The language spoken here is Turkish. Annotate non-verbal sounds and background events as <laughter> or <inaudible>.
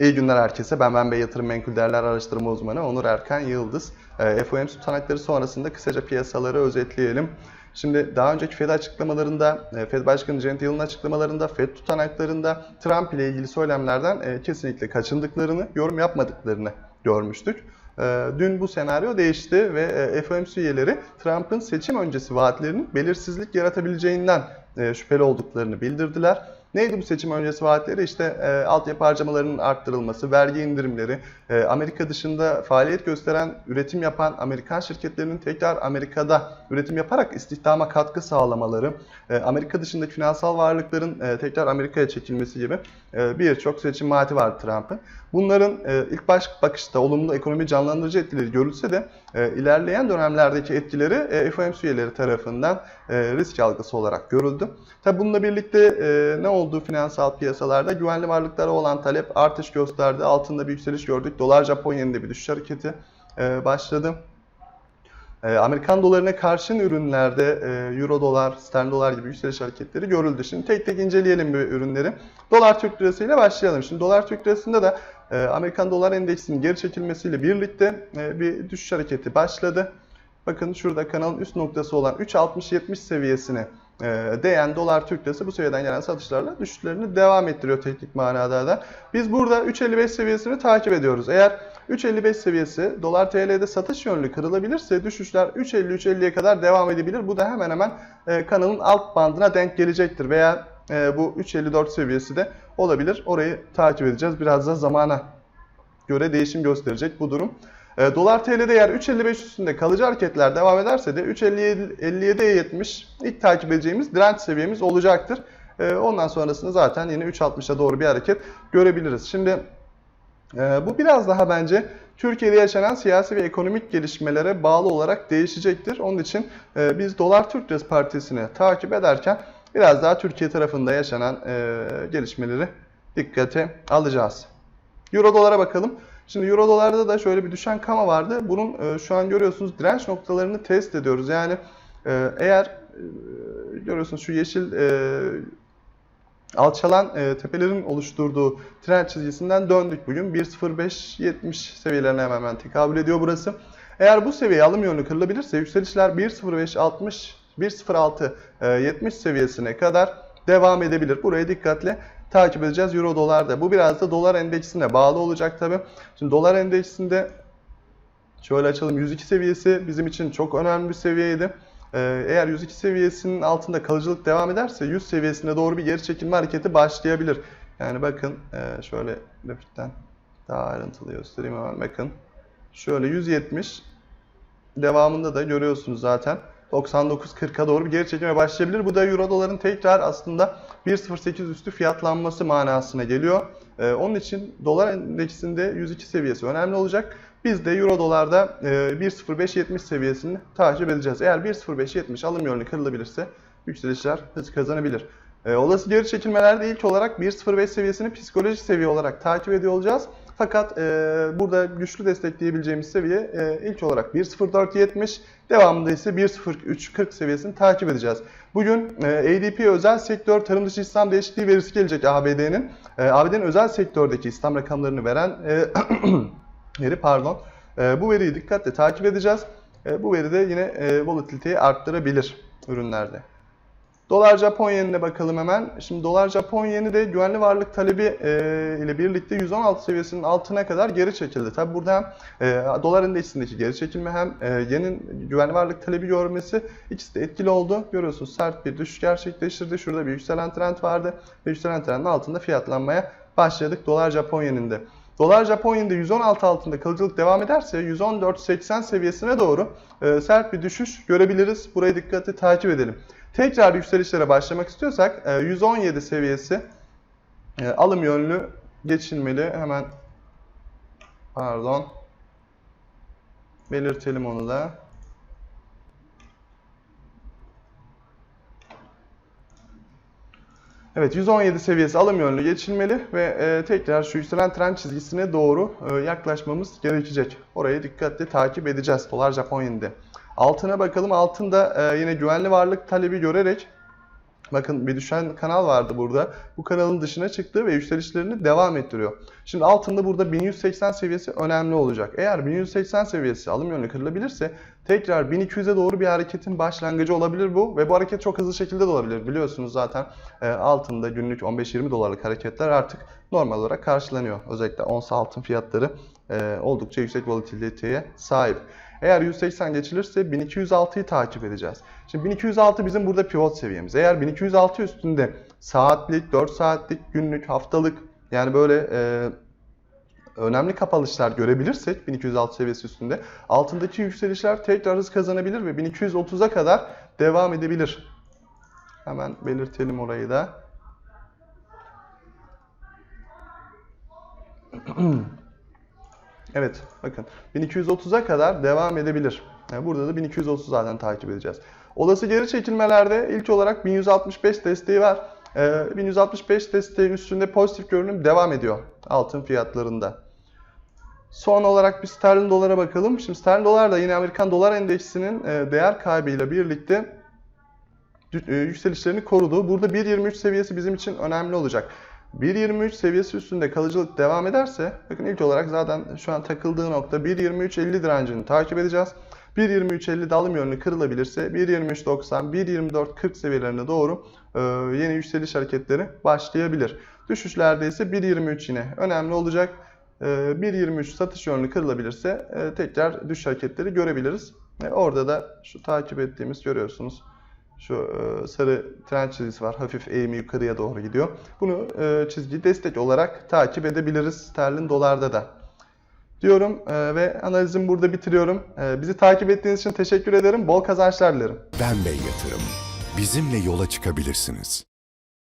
İyi günler herkese. Ben Ben Bey Yatırım Menkul Değerler Araştırma Uzmanı Onur Erkan Yıldız. Ee, FOMC tutanakları sonrasında kısaca piyasaları özetleyelim. Şimdi daha önceki Fed açıklamalarında, e, Fed Başkanı Janet Yellen'ın açıklamalarında, Fed tutanaklarında Trump ile ilgili söylemlerden e, kesinlikle kaçındıklarını, yorum yapmadıklarını görmüştük. E, Dün bu senaryo değişti ve e, FOMC üyeleri Trump'ın seçim öncesi vaatlerinin belirsizlik yaratabileceğinden şüpheli olduklarını bildirdiler. Neydi bu seçim öncesi vaatleri? İşte e, altyapı harcamalarının arttırılması, vergi indirimleri, e, Amerika dışında faaliyet gösteren, üretim yapan Amerikan şirketlerinin tekrar Amerika'da üretim yaparak istihdama katkı sağlamaları, e, Amerika dışındaki finansal varlıkların e, tekrar Amerika'ya çekilmesi gibi e, birçok seçim vaati var Trump'ın. Bunların e, ilk baş bakışta olumlu ekonomi canlandırıcı etkileri görülse de e, ilerleyen dönemlerdeki etkileri e, FOMC üyeleri tarafından e, risk algısı olarak görüldü. Tabi bununla birlikte e, ne oldu finansal piyasalarda? Güvenli varlıklara olan talep artış gösterdi. Altında bir yükseliş gördük. Dolar Japon yeninde bir düşüş hareketi e, başladı. E, Amerikan dolarına karşın ürünlerde e, euro dolar, sterlin dolar gibi yükseliş hareketleri görüldü. Şimdi tek tek inceleyelim bu ürünleri. Dolar Türk lirası ile başlayalım. Şimdi dolar Türk lirasında da Amerikan dolar endeksinin geri çekilmesiyle birlikte bir düşüş hareketi başladı. Bakın şurada kanalın üst noktası olan 3.60-70 seviyesine değen dolar Türk lirası bu seviyeden gelen satışlarla düşüşlerini devam ettiriyor teknik manada da. Biz burada 3.55 seviyesini takip ediyoruz. Eğer 3.55 seviyesi dolar TL'de satış yönlü kırılabilirse düşüşler 3.50-3.50'ye kadar devam edebilir. Bu da hemen hemen e, kanalın alt bandına denk gelecektir veya e, bu 3.54 seviyesi de olabilir. Orayı takip edeceğiz. Biraz da zamana göre değişim gösterecek bu durum. E, Dolar TL'de eğer 3.55 üstünde kalıcı hareketler devam ederse de 3.57'ye 70 ilk takip edeceğimiz direnç seviyemiz olacaktır. E, ondan sonrasında zaten yine 3.60'a doğru bir hareket görebiliriz. Şimdi e, bu biraz daha bence Türkiye'de yaşanan siyasi ve ekonomik gelişmelere bağlı olarak değişecektir. Onun için e, biz Dolar Türk Lirası Partisi'ni takip ederken biraz daha Türkiye tarafında yaşanan e, gelişmeleri dikkate alacağız. Euro dolara bakalım. Şimdi euro dolarda da şöyle bir düşen kama vardı. Bunun e, şu an görüyorsunuz direnç noktalarını test ediyoruz. Yani e, eğer e, görüyorsunuz şu yeşil e, alçalan e, tepelerin oluşturduğu trend çizgisinden döndük bugün. 1.0570 seviyelerine hemen hemen tekabül ediyor burası. Eğer bu seviye alım yönlü kırılabilirse yükselişler 1.0560 1.06 e, 70 seviyesine kadar devam edebilir. Buraya dikkatle takip edeceğiz Euro dolarda. Bu biraz da dolar endeksine bağlı olacak tabi. Şimdi dolar endeksinde şöyle açalım 102 seviyesi bizim için çok önemli bir seviyeydi. Ee, Eğer 102 seviyesinin altında kalıcılık devam ederse 100 seviyesine doğru bir geri çekilme hareketi başlayabilir. Yani bakın e, şöyle grafikten daha ayrıntılı göstereyim hemen bakın. Şöyle 170 devamında da görüyorsunuz zaten. 99.40'a doğru bir geri çekilme başlayabilir. Bu da Euro doların tekrar aslında 1.08 üstü fiyatlanması manasına geliyor. Ee, onun için dolar endeksinde 102 seviyesi önemli olacak. Biz de Euro dolarda e, 1.0570 seviyesini takip edeceğiz. Eğer 1.0570 alım yönlü kırılabilirse yükselişler hız kazanabilir. E, olası geri çekilmelerde ilk olarak 1.05 seviyesini psikolojik seviye olarak takip ediyor olacağız. Fakat e, burada güçlü destekleyebileceğimiz seviye e, ilk olarak 1.0470, devamında ise 1.0340 seviyesini takip edeceğiz. Bugün e, ADP özel sektör tarım dışı istihdam değişikliği verisi gelecek ABD'nin. E, ABD'nin özel sektördeki istihdam rakamlarını veren e, <clears throat> veri pardon. E, bu veriyi dikkatle takip edeceğiz. E, bu veri de yine e, volatiliteyi arttırabilir ürünlerde. Dolar Japon yenine bakalım hemen. Şimdi dolar Japon yeni de güvenli varlık talebi e, ile birlikte 116 seviyesinin altına kadar geri çekildi. Tabi burada hem e, dolar endeksindeki geri çekilme hem e, yenin güvenli varlık talebi görmesi ikisi de etkili oldu. Görüyorsunuz sert bir düşüş gerçekleştirdi. Şurada bir yükselen trend vardı ve yükselen trendin altında fiyatlanmaya başladık dolar Japon yeninde. Dolar Japon yeninde 116 altında kalıcılık devam ederse 114.80 seviyesine doğru e, sert bir düşüş görebiliriz. Burayı dikkatli takip edelim. Tekrar yükselişlere başlamak istiyorsak 117 seviyesi e, alım yönlü geçilmeli. Hemen pardon belirtelim onu da. Evet 117 seviyesi alım yönlü geçilmeli ve e, tekrar şu yükselen trend çizgisine doğru e, yaklaşmamız gerekecek. Orayı dikkatli takip edeceğiz dolar Japon yeninde. Altına bakalım. Altında e, yine güvenli varlık talebi görerek Bakın bir düşen kanal vardı burada. Bu kanalın dışına çıktı ve yükselişlerini devam ettiriyor. Şimdi altında burada 1180 seviyesi önemli olacak. Eğer 1180 seviyesi alım yönlü kırılabilirse tekrar 1200'e doğru bir hareketin başlangıcı olabilir bu. Ve bu hareket çok hızlı şekilde de olabilir. Biliyorsunuz zaten e, altında günlük 15-20 dolarlık hareketler artık normal olarak karşılanıyor. Özellikle ons altın fiyatları e, oldukça yüksek volatiliteye sahip. Eğer 180 geçilirse 1206'yı takip edeceğiz. Şimdi 1206 bizim burada pivot seviyemiz. Eğer 1206 üstünde saatlik, 4 saatlik, günlük, haftalık yani böyle e, önemli kapanışlar görebilirsek 1206 seviyesi üstünde altındaki yükselişler tekrar hız kazanabilir ve 1230'a kadar devam edebilir. Hemen belirtelim orayı da. <clears throat> Evet bakın 1230'a kadar devam edebilir. Yani burada da 1230 zaten takip edeceğiz. Olası geri çekilmelerde ilk olarak 1165 desteği var. Ee, 1165 desteği üstünde pozitif görünüm devam ediyor altın fiyatlarında. Son olarak bir sterlin dolara bakalım. Şimdi sterlin dolar da yine Amerikan dolar endeksinin e, değer kaybıyla birlikte e, yükselişlerini korudu. Burada 1.23 seviyesi bizim için önemli olacak. 1.23 seviyesi üstünde kalıcılık devam ederse, bakın ilk olarak zaten şu an takıldığı nokta 1.23.50 direncini takip edeceğiz. 1.23.50 alım yönlü kırılabilirse 1.23.90, 1.24.40 seviyelerine doğru e, yeni yükseliş hareketleri başlayabilir. Düşüşlerde ise 1.23 yine önemli olacak. E, 1.23 satış yönlü kırılabilirse e, tekrar düşüş hareketleri görebiliriz. E, orada da şu takip ettiğimiz görüyorsunuz. Şu e, sarı trend çizgisi var. Hafif eğimi yukarıya doğru gidiyor. Bunu e, çizgiyi destek olarak takip edebiliriz sterlin dolarda da. Diyorum e, ve analizimi burada bitiriyorum. Bizi takip ettiğiniz için teşekkür ederim. Bol kazançlar dilerim. Ben Bey Yatırım. Bizimle yola çıkabilirsiniz.